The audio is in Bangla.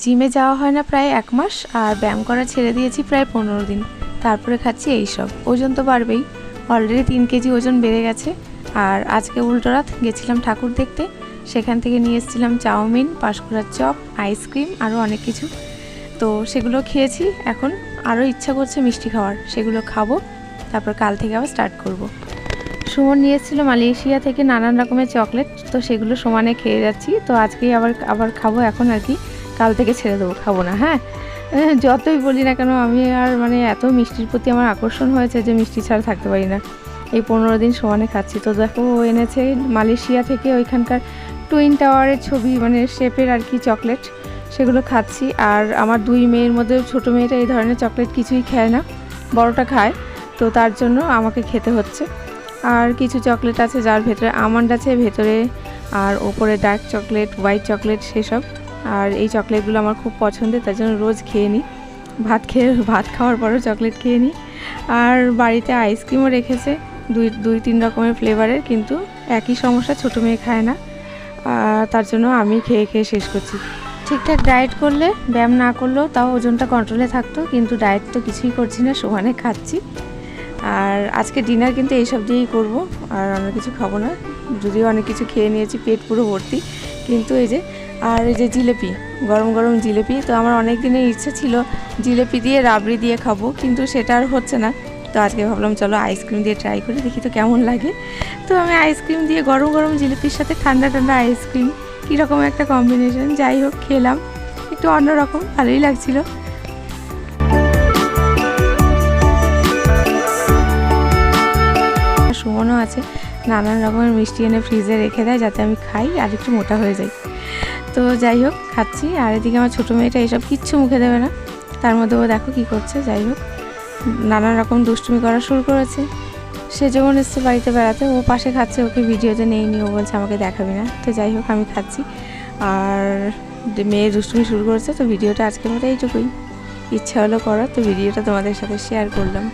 জিমে যাওয়া হয় না প্রায় এক মাস, আর ব্যায়াম করা ছেড়ে দিয়েছি প্রায় পনেরো দিন। তারপরে খাচ্ছি এই সব ওজন তো বাড়বেই। অলরেডি তিন কেজি ওজন বেড়ে গেছে। আর আজকে উল্টোরাত গেছিলাম ঠাকুর দেখতে। সেখান থেকে নিয়ে এসেছিলাম চাউমিন, পাঁশকুড়ার চপ, আইসক্রিম আরও অনেক কিছু। তো সেগুলো খেয়েছি। এখন আরও ইচ্ছা করছে মিষ্টি খাওয়ার। সেগুলো খাব। তারপর কাল থেকে আবার স্টার্ট করব। সুমন নিয়ে এসেছিল মালয়েশিয়া থেকে নানান রকমের চকলেট। তো সেগুলো সমানে খেয়ে যাচ্ছি। তো আজকেই আবার আবার খাব এখন আর কি। কাল থেকে ছেড়ে দেবো, খাব না হ্যাঁ? যতই বলি না কেন, আমি আর মানে এত মিষ্টির প্রতি আমার আকর্ষণ হয়েছে যে মিষ্টি ছাড়া থাকতে পারি না। এই পনেরো দিন সমানে খাচ্ছি। তো দেখো, ও এনেছে মালয়েশিয়া থেকে ওইখানকার টুইন টাওয়ারের ছবি মানে শেপের আর কি চকলেট, সেগুলো খাচ্ছি। আর আমার দুই মেয়ের মধ্যে ছোটো মেয়েটা এই ধরনের চকলেট কিছুই খায় না, বড়টা খায়। তো তার জন্য আমাকে খেতে হচ্ছে। আর কিছু চকলেট আছে, যার ভেতরে আমন্ড আছে, ভেতরে আর ওপরে ডার্ক চকলেট হোয়াইট চকলেট সেসব। আর এই চকলেটগুলো আমার খুব পছন্দের, তার জন্য রোজ খেয়ে নিই। ভাত খেয়ে, ভাত খাওয়ার পরও চকলেট খেয়ে নিই। আর বাড়িতে আইসক্রিমও রেখেছে, দুই দুই, তিন রকমের ফ্লেভারের, কিন্তু একই সমস্যা, ছোটো মেয়ে খায় না। তার জন্য আমি খেয়ে খেয়ে শেষ করছি। ঠিকঠাক ডায়েট করলে, ব্যায়াম না করলেও তাও ওজনটা কন্ট্রোলে থাকতো, কিন্তু ডায়েট তো কিছুই করছি না সমানে খাচ্ছি। আর আজকে ডিনার কিন্তু এইসব দিয়েই করব, আর অন্য কিছু খাব না। যদিও অনেক কিছু খেয়ে নিয়েছি, পেট পুরো ভর্তি, কিন্তু এই যে আর এই যে জিলেপি, গরম গরম জিলেপি। তো আমার অনেক দিনের ইচ্ছে ছিল জিলেপি দিয়ে, রাবড়ি দিয়ে খাব, কিন্তু সেটা আর হচ্ছে না। তো আজকে ভাবলাম, চলো আইসক্রিম দিয়ে ট্রাই করি, দেখি তো কেমন লাগে। তো আমি আইসক্রিম দিয়ে গরম গরম জিলিপির সাথে ঠান্ডা ঠান্ডা আইসক্রিম কীরকম একটা কম্বিনেশন যাই হোক, খেলাম। একটু অন্যরকম, ভালোই লাগছিল। সুমনও আছে, নানান রকমের মিষ্টি এনে ফ্রিজে রেখে দেয়, যাতে আমি খাই আর একটু মোটা হয়ে যাই। তো যাই হোক, খাচ্ছি। আর এদিকে আমার ছোটো মেয়েটা এসব কিচ্ছু মুখে দেবে না। তার মধ্যে ও দেখো কী করছে, যাই হোক। নানান রকম দুষ্টুমি করা শুরু করেছে। সে যখন এসছে বাড়িতে বেড়াতে, ও পাশে খাচ্ছে, ওকে ভিডিওতে নেই নি ও বলছে আমাকে দেখাবি না। তো যাই হোক, আমি খাচ্ছি। আর মেয়ে দুষ্টুমি শুরু করেছে, তো ভিডিওটা আজকের মতো এইটুকুই। ইচ্ছা হলো করার তো ভিডিওটা তোমাদের সাথে শেয়ার করলাম।